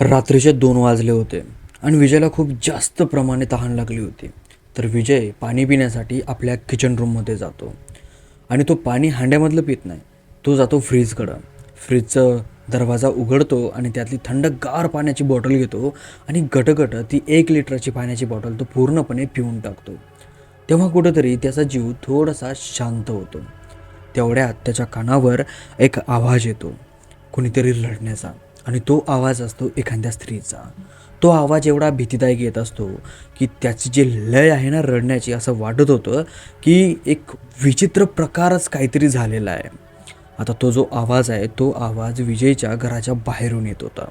रात्रीचे दोन वाजले होते आणि विजयला खूप जास्त प्रमाणे तहान लागली होती. तर विजय पाणी पिण्यासाठी आपल्या किचन रूममध्ये जातो. आणि तो पाणी हांड्यामधलं पित नाही. तो जातो फ्रीजकडं फ्रीजचं दरवाजा उघडतो आणि त्यातली थंडगार पाण्याची बॉटल घेतो आणि गटगट ती एक लिटरची पाण्याची बॉटल तो पूर्णपणे पिऊन टाकतो. तेव्हा कुठंतरी त्याचा जीव थोडासा शांत होतो. तेवढ्यात त्याच्या कानावर एक आवाज येतो. कुणीतरी रडण्याचा. आणि तो आवाज असतो एखाद्या स्त्रीचा. तो आवाज एवढा भीतीदायक येत असतो की त्याची जी लय आहे ना रडण्याची असं वाटत होतं की एक विचित्र प्रकारच काहीतरी झालेला आहे. आता तो जो आवाज आहे तो आवाज विजयच्या घराच्या बाहेरून येत होता.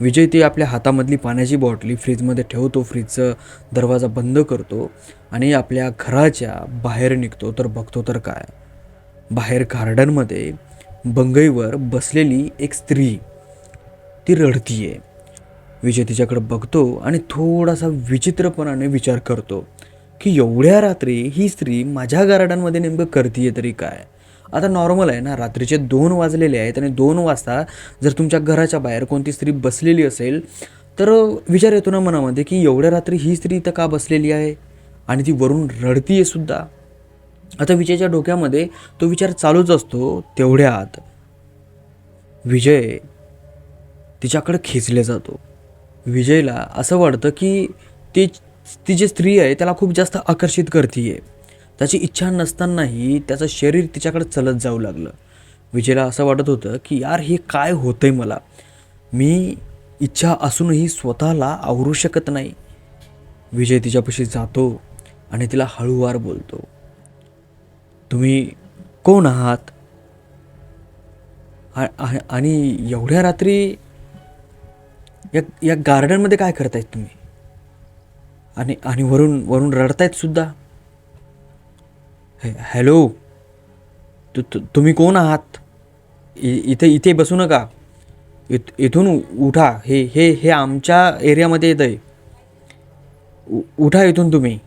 विजय ती आपल्या हातामधली पाण्याची बॉटली फ्रीजमध्ये ठेवतो फ्रीजचं दरवाजा बंद करतो आणि आपल्या घराच्या बाहेर निघतो. तर बघतो तर काय? बाहेर गार्डनमध्ये बंगईवर बसलेली एक स्त्री ती रडतीये. विजय तिच्याकडे बघतो आणि थोडासा विचित्रपणाने विचार करतो की एवढ्या रात्री ही स्त्री माझ्या गार्डनमध्ये नेमकं करतीये तरी काय? आता नॉर्मल आहे ना रात्रीचे दोन वाजलेले आहेत आणि दोन वाजता जर तुमच्या घराच्या बाहेर कोणती स्त्री बसलेली असेल तर विचार येतो ना मनामध्ये की एवढ्या रात्री ही स्त्री इथं का बसलेली आहे? आणि ती वरून रडतीये सुद्धा. आता विजयच्या डोक्यामध्ये तो विचार चालूच असतो तेवढ्यात. विजय तिच्याकडे खेचले जातो. विजयला असं वाटतं की ती ती जी स्त्री आहे त्याला खूप जास्त आकर्षित करतीये. त्याची इच्छा नसतानाही त्याचं शरीर तिच्याकडे चलत जाऊ लागलं. विजयला असं वाटत होतं की यार हे काय होतं आहे मला? मी इच्छा असूनही स्वतःला आवरू शकत नाही. विजय तिच्यापाशी जातो आणि तिला हळूवार बोलतो. तुम्ही कोण आहात? आणि एवढ्या रात्री या या गार्डनमध्ये काय करतायत तुम्ही? आणि आणि वरून वरून रडतायत सुद्धा? हे- हॅलो तु तु- तुम्ही कोण आहात? इ- इथे इथे बसू नका. इथ इथून उठा. हे हे हे आमच्या एरियामध्ये येतं आहे उ- उठा इथून तुम्ही.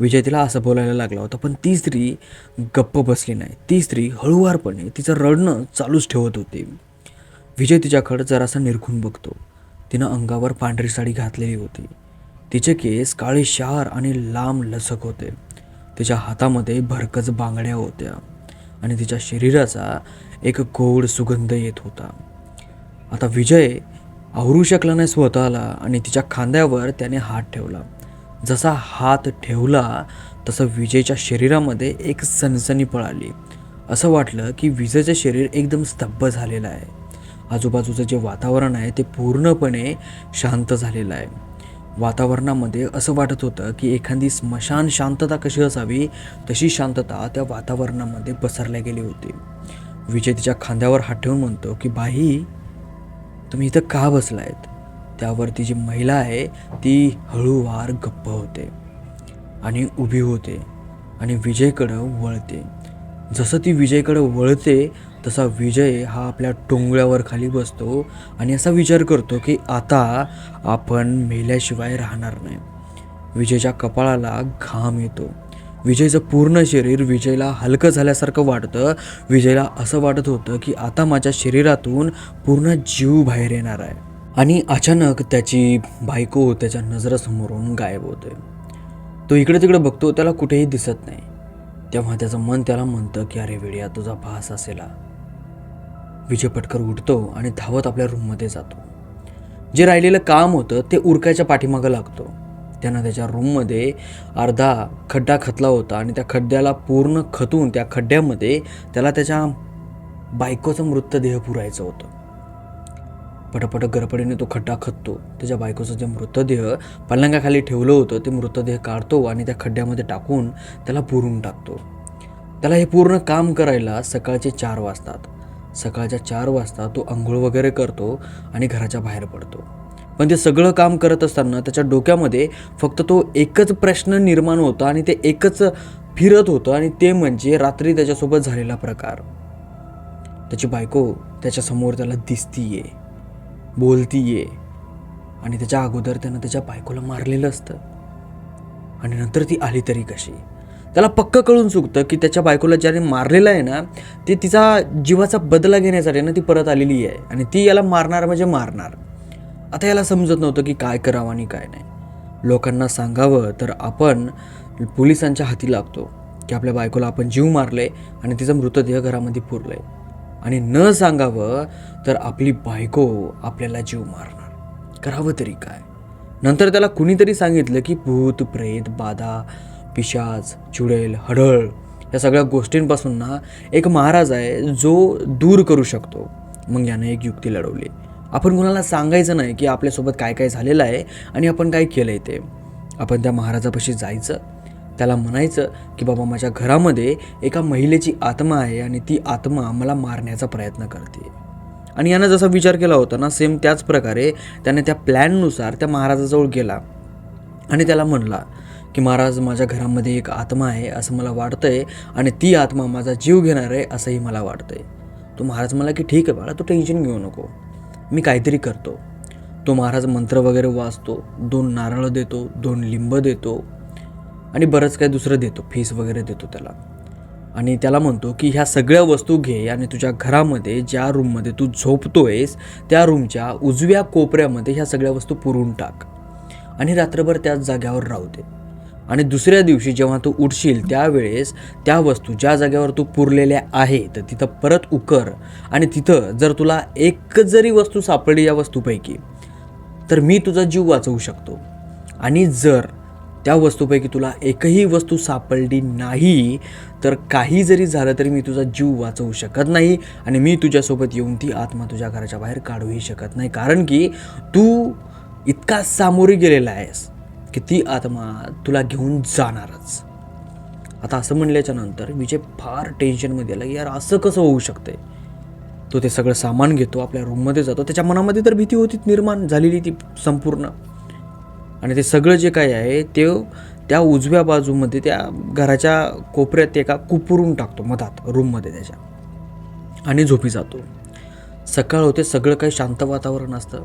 विजय तिला असं बोलायला लागला होता पण ती स्त्री गप्प बसली नाही. ती स्त्री हळुवारपणे तिचं रडणं चालूच ठेवत होती. विजय तिच्याकडं जरासा निरखून बघतो. तिनं अंगावर पांढरी साडी घातलेली होती. तिचे केस काळे शार आणि लांब लसक होते. तिच्या हातामध्ये भरकच बांगड्या होत्या आणि तिच्या शरीराचा एक गोड सुगंध येत होता. आता विजय आवरू शकला नाही स्वतःला आणि तिच्या खांद्यावर त्याने हात ठेवला. जसा हात ठेवला तसं विजयच्या शरीरामध्ये एक सनसनी पळाली. असं वाटलं की विजयचं शरीर एकदम स्तब्ध झालेलं आहे. आजूबाजूचं जे वातावरण आहे ते पूर्णपणे शांत झालेलं आहे. वातावरणामध्ये असं वाटत होतं की एखादी स्मशान शांतता कशी असावी तशी शांतता त्या वातावरणामध्ये पसरल्या गेली होती. विजय तिच्या खांद्यावर हात ठेवून म्हणतो की बाई तुम्ही इथं का बसलायत? त्यावर ती जी महिला आहे ती हळूवार गप्प होते आणि उभी होते आणि विजयकडं वळते. जसं ती विजयकडं वळते तसा विजय हा आपल्या टोंगळ्यावर खाली बसतो आणि असा विचार करतो की आता आपण मेल्याशिवाय राहणार नाही. विजयच्या कपाळाला घाम येतो. विजयचं पूर्ण शरीर विजयला हलकं झाल्यासारखं वाटतं. विजयला असं वाटत होतं की आता माझ्या शरीरातून पूर्ण जीव बाहेर येणार आहे. आणि अचानक त्याची बायको त्याच्या नजरासमोरून गायब होते. तो इकडे तिकडे बघतो त्याला कुठेही दिसत नाही. तेव्हा त्याचं मन त्याला म्हणतं की अरे वेड्या तुझा भास असेला. विजय पटकर उठतो आणि धावत आपल्या रूममध्ये जातो. जे राहिलेलं काम होतं ते उरकायच्या पाठीमागं लागतो. त्यानं त्याच्या रूममध्ये अर्धा खड्डा खतला होता आणि त्या खड्ड्याला पूर्ण खतून त्या खड्ड्यामध्ये त्याला त्याच्या बायकोचं मृतदेह पुरायचं होतं. पटपट गरपडीने तो खड्डा खततो त्याच्या बायकोचं जे मृतदेह पलंगाखाली ठेवलं होतं ते मृतदेह काढतो आणि त्या खड्ड्यामध्ये टाकून त्याला पुरून टाकतो. त्याला हे पूर्ण काम करायला सकाळचे चार वाजतात. सकाळच्या चार वाजता तो आंघोळ वगैरे करतो आणि घराच्या बाहेर पडतो. पण ते सगळं काम करत असताना त्याच्या डोक्यामध्ये फक्त तो एकच प्रश्न निर्माण होता आणि ते एकच फिरत होतं आणि ते म्हणजे रात्री त्याच्यासोबत झालेला प्रकार. त्याची बायको त्याच्यासमोर त्याला दिसतीये बोलतीये आणि त्याच्या अगोदर त्यानं त्याच्या बायकोला मारलेलं असतं. आणि नंतर ती आली तरी कशी? त्याला पक्क कळून चुकतं की त्याच्या बायकोला ज्याने मारलेलं आहे ना ते तिचा जीवाचा बदला घेण्यासाठी ना ती परत आलेली आहे. आणि ती याला मारणार म्हणजे मारणार. आता याला समजत नव्हतं की काय करावं आणि काय नाही. लोकांना सांगावं तर आपण पोलिसांच्या हाती लागतो की आपल्या बायकोला आपण जीव मारले आणि तिचा मृतदेह घरामध्ये पुरले आणि न सांगावं तर आपली बायको आपल्याला जीव मारणार. करावं तरी काय? नंतर त्याला कुणीतरी सांगितलं की भूत प्रेत बाधा पिशाच चुडेल हडळ या सगळ्या गोष्टींपासून ना एक महाराज आहे जो दूर करू शकतो. मग याने एक युक्ती लढवली. आपण कोणाला सांगायचं नाही की आपल्यासोबत काय काय झालेलं आहे आणि आपण काय केलं आहे ते. आपण त्या महाराजापाशी जायचं त्याला म्हणायचं की बाबा माझ्या घरामध्ये एका महिलेची आत्मा आहे आणि ती आत्मा मला मारण्याचा प्रयत्न करते. आणि यानं जसा विचार केला होता ना सेम त्याच प्रकारे त्याने त्या प्लॅननुसार त्या महाराजाजवळ गेला आणि त्याला म्हणला की महाराज माझ्या घरामध्ये एक आत्मा आहे असं मला वाटतं आहे आणि ती आत्मा माझा जीव घेणार आहे असंही मला वाटतं आहे तो महाराज मला की ठीक आहे बाळा तू टेन्शन घेऊ नको. मी काहीतरी करतो. तो महाराज मंत्र वगैरे वाचतो दोन नारळ देतो दोन लिंब देतो आणि बरंच काही दुसरं देतो फीस वगैरे देतो त्याला. आणि त्याला म्हणतो की ह्या सगळ्या वस्तू घे आणि तुझ्या घरामध्ये ज्या रूममध्ये तू झोपतोयस त्या रूमच्या उजव्या कोपऱ्यामध्ये ह्या सगळ्या वस्तू पुरून टाक. आणि रात्रभर त्याच जाग्यावर राहू दे. आणि दुसऱ्या दिवशी जेव्हा तू उठशील त्यावेळेस त्या वस्तू ज्या जागेवर तू पुरलेल्या आहे तर तिथं परत उकर. आणि तिथं जर तुला एक जरी वस्तू सापडली या वस्तूपैकी तर मी तुझा जीव वाचवू शकतो. आणि जर त्या वस्तूपैकी तुला एकही वस्तू सापडली नाही तर काही जरी झालं तरी मी तुझा जीव वाचवू शकत नाही आणि मी तुझ्यासोबत येऊन ती आत्मा तुझ्या घराच्या बाहेर काढूही शकत नाही. कारण की तू इतका सामोरी गेलेला आहेस. की ती आत्मा तुला घेऊन जाणारच. आता असं म्हणल्याच्या नंतर विजय फार टेन्शनमध्ये आला की यार असं कसं होऊ शकतंय? तो ते सगळं सामान घेतो आपल्या रूममध्ये जातो त्याच्या मनामध्ये तर भीती होती निर्माण झालेली ती संपूर्ण. आणि ते सगळं जे काही आहे ते त्या उजव्या बाजूमध्ये त्या घराच्या कोपऱ्यात ते एका कुपुरून टाकतो मधात रूममध्ये त्याच्या. आणि झोपी जातो. सकाळ होते सगळं काही शांत वातावरण असतं.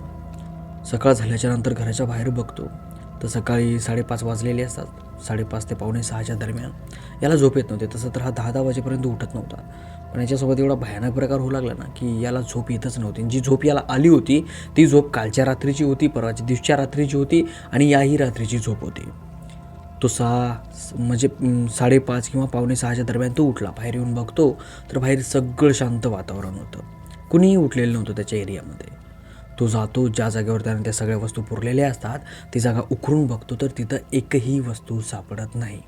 सकाळ झाल्याच्यानंतर घराच्या बाहेर बघतो. तर सकाळी साडेपाच वाजलेले असतात. साडेपाच ते पावणे सहाच्या दरम्यान. याला झोप येत नव्हते. तसं तर हा दहा दहा वाजेपर्यंत उठत नव्हता. पण याच्यासोबत एवढा भयानक प्रकार होऊ लागला ना की याला झोप येतच नव्हती. जी झोप याला आली होती ती झोप कालच्या रात्रीची होती परवाच्या दिवसच्या रात्रीची होती आणि याही रात्रीची झोप होती. तो सहा म्हणजे साडेपाच किंवा पावणे सहाच्या दरम्यान तो उठला. बाहेर येऊन बघतो तर बाहेर सगळं शांत वातावरण होतं. कुणीही उठलेलं नव्हतं त्याच्या एरियामध्ये. तो जातो ज्या जागेवर त्याने त्या सगळ्या वस्तू पुरलेल्या असतात ती जागा उकरून बघतो तर तिथं एकही वस्तू सापडत नाही.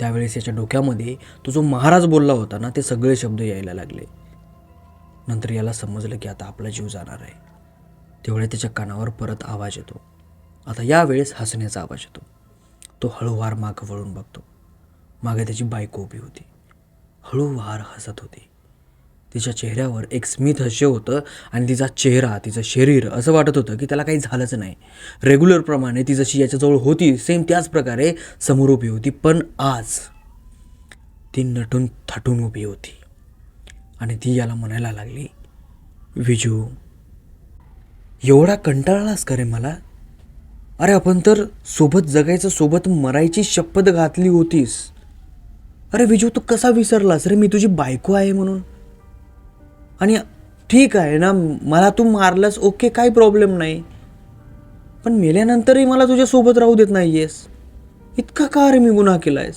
त्यावेळेस याच्या डोक्यामध्ये तो जो महाराज बोलला होता ना ते सगळे शब्द यायला लागले. नंतर याला समजलं की आता आपला जीव जाणार आहे. तेवढ्या त्याच्या कानावर परत आवाज येतो. आता यावेळेस हसण्याचा आवाज येतो. तो हळूवार मागं वळून बघतो. मागे त्याची बायको उभी होती. हळूवार हसत होती. तिच्या चेहऱ्यावर एक स्मित हास्य होतं आणि तिचा चेहरा तिचं शरीर असं वाटत होतं की त्याला काही झालंच नाही. रेग्युलरप्रमाणे ती जशी याच्याजवळ होती सेम त्याच प्रकारे समोर उभी होती. पण आज ती नटून थाटून उभी होती. आणि ती याला म्हणायला लागली विजू एवढा कंटाळलास का रे मला? अरे आपण तर सोबत जगायचं सोबत मरायची शपथ घातली होतीस. अरे विजू तू कसा विसरलास रे? मी तुझी बायको आहे म्हणून. आणि ठीक आहे ना मला तू मारलंस ओके काही प्रॉब्लेम नाही. पण मेल्यानंतरही मला तुझ्यासोबत राहू देत नाही आहेस इतका का रे मी गुन्हा केला आहेस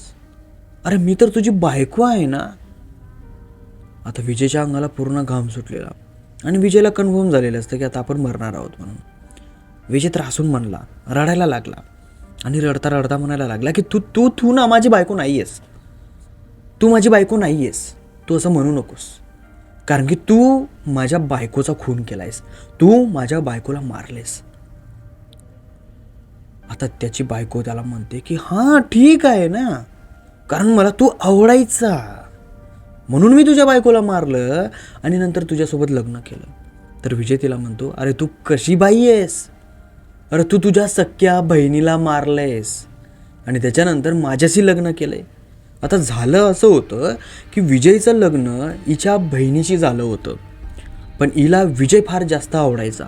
अरे मी तर तुझी बायको आहे ना. आता विजयच्या अंगाला पूर्ण घाम सुटलेला आणि विजयला कन्फर्म झालेलं असतं की आता आपण मरणार आहोत म्हणून. विजय त्रासून म्हणला रडायला लागला आणि रडता रडता म्हणायला लागला की तू तू तू ना माझी बायको नाही आहेस तू माझी बायको नाही आहेस तू असं म्हणू नकोस. कारण की तू माझ्या बायकोचा खून केलायस. तू माझ्या बायकोला मारलेस. आता त्याची बायको त्याला म्हणते की हां ठीक आहे ना. कारण मला तू आवडायचा. म्हणून मी तुझ्या बायकोला मारलं आणि नंतर तुझ्यासोबत लग्न केलं. तर विजय तिला म्हणतो अरे तू कशी बाई आहेस? अरे तू तुझ्या सख्या बहिणीला मारलंयस आणि त्याच्यानंतर माझ्याशी लग्न केलंय. आता झालं असं होतं की विजयचं लग्न हिच्या बहिणीशी झालं होतं. पण हिला विजय फार जास्त आवडायचा.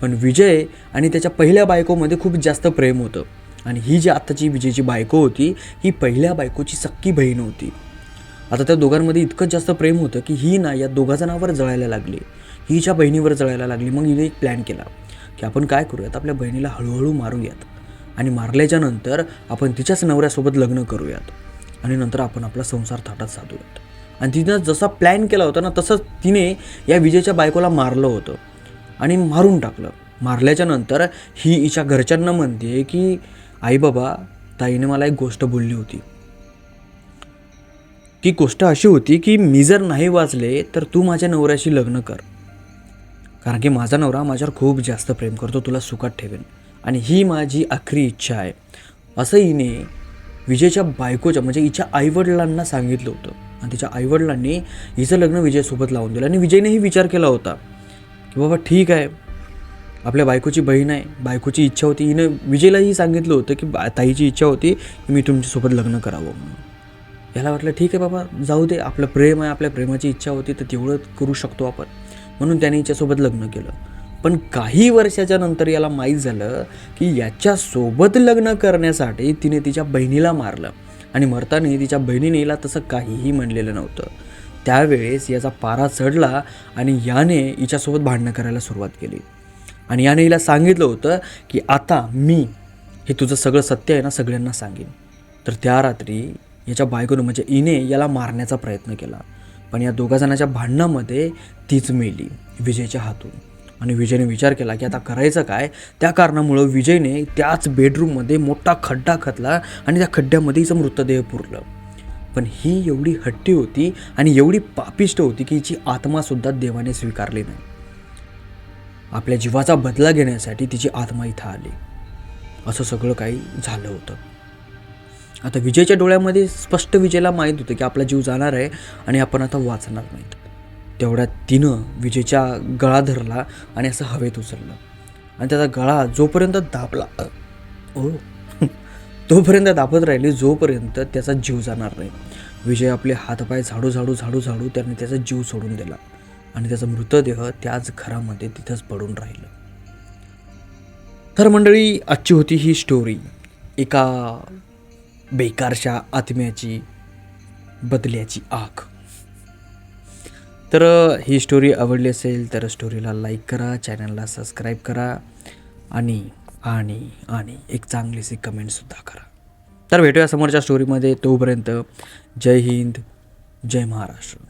पण विजय आणि त्याच्या पहिल्या बायकोमध्ये खूप जास्त प्रेम होतं. आणि ही जी आत्ताची विजयची बायको होती ही पहिल्या बायकोची सक्की बहीण होती. आता त्या दोघांमध्ये इतकं जास्त प्रेम होतं की ही ना या दोघा जणांवर जळायला लागली. हिच्या बहिणीवर जळायला लागली. मग हिने एक प्लॅन केला की आपण काय करूयात? आपल्या बहिणीला हळूहळू मारूयात. आणि मारल्याच्या नंतर आपण तिच्याच नवऱ्यासोबत लग्न करूयात. आणि नंतर आपण आपला संसार थाटात साधूयात. आणि तिनं जसा प्लॅन केला होता ना तसंच तिने या विजयच्या बायकोला मारलं होतं. आणि मारून टाकलं. मारल्याच्या नंतर ही हिच्या घरच्यांना म्हणते की आई बाबा ताईने मला एक गोष्ट बोलली होती. ती गोष्ट अशी होती की मी जर नाही वाचले तर तू माझ्या नवऱ्याशी लग्न कर. कारण की माझा नवरा माझ्यावर खूप जास्त प्रेम करतो तुला सुखात ठेवेन. आणि ही माझी आखरी इच्छा आहे. असं हिने विजयच्या बायकोच्या म्हणजे हिच्या आईवडिलांना सांगितलं होतं. आणि तिच्या आईवडिलांनी हिचं लग्न विजयसोबत लावून दिलं. आणि विजयनेही विचार केला होता की बाबा ठीक आहे आपल्या बायकोची बहीण आहे बायकोची इच्छा होती. हिनं विजयलाही सांगितलं होतं की बा ताईची इच्छा होती की मी तुमच्यासोबत लग्न करावं म्हणून. याला वाटलं ठीक आहे बाबा जाऊ दे आपलं प्रेम आहे आपल्या प्रेमाची इच्छा होती तर तेवढं करू शकतो आपण. म्हणून त्याने हिच्यासोबत लग्न केलं. पण काही वर्षाच्या नंतर याला माहीत झालं की याच्यासोबत लग्न करण्यासाठी तिने तिच्या बहिणीला मारलं. आणि मरताना तिच्या बहिणीनेला तसं काहीही म्हणलेलं नव्हतं. त्यावेळेस याचा पारा चढला आणि याने हिच्यासोबत भांडणं करायला सुरुवात केली. आणि याने हिला सांगितलं होतं की आता मी हे तुझं सगळं सत्य आहे ना सगळ्यांना सांगेन. तर त्या रात्री याच्या बायकोनं म्हणजे इने याला मारण्याचा प्रयत्न केला. पण या दोघा जणाच्या भांडणामध्ये तीच मेली विजयच्या हातून. आणि विजयने विचार केला की आता करायचं काय? त्या कारणामुळं विजयने त्याच बेडरूममध्ये मोठा खड्डा खतला आणि त्या खड्ड्यामध्ये हिचं मृतदेह पुरलं. पण ही एवढी हट्टी होती आणि एवढी पापिष्ट होती की हिची आत्मासुद्धा देवाने स्वीकारली नाही. आपल्या जीवाचा बदला घेण्यासाठी तिची आत्मा इथं आली. असं सगळं काही झालं होतं. आता विजयच्या डोळ्यामध्ये स्पष्ट विजयला माहीत होतं की आपला जीव जाणार आहे आणि आपण आता वाचणार नाहीत. तेवढ्यात तिनं विजयच्या गळा धरला आणि असं हवेत उचललं. आणि त्याचा गळा जोपर्यंत दाबला ओ तोपर्यंत दाबत राहिली जोपर्यंत त्याचा जीव जाणार नाही. विजय आपले हातपाय झाडू झाडू झाडू झाडू त्याने त्याचा जीव सोडून दिला. आणि त्याचा मृतदेह त्याच घरामध्ये तिथंच पडून राहिलं. तर मंडळी आजची होती ही स्टोरी एका बेकारशा आत्म्याची बदल्याची आख. तर ही स्टोरी आवडली असेल तर स्टोरीला लाईक करा चॅनलला सबस्क्राईब करा आणि आणि आणि एक चांगलीशी कमेंटसुद्धा करा. तर भेटूया समोरच्या स्टोरीमध्ये तोपर्यंत जय हिंद जय महाराष्ट्र.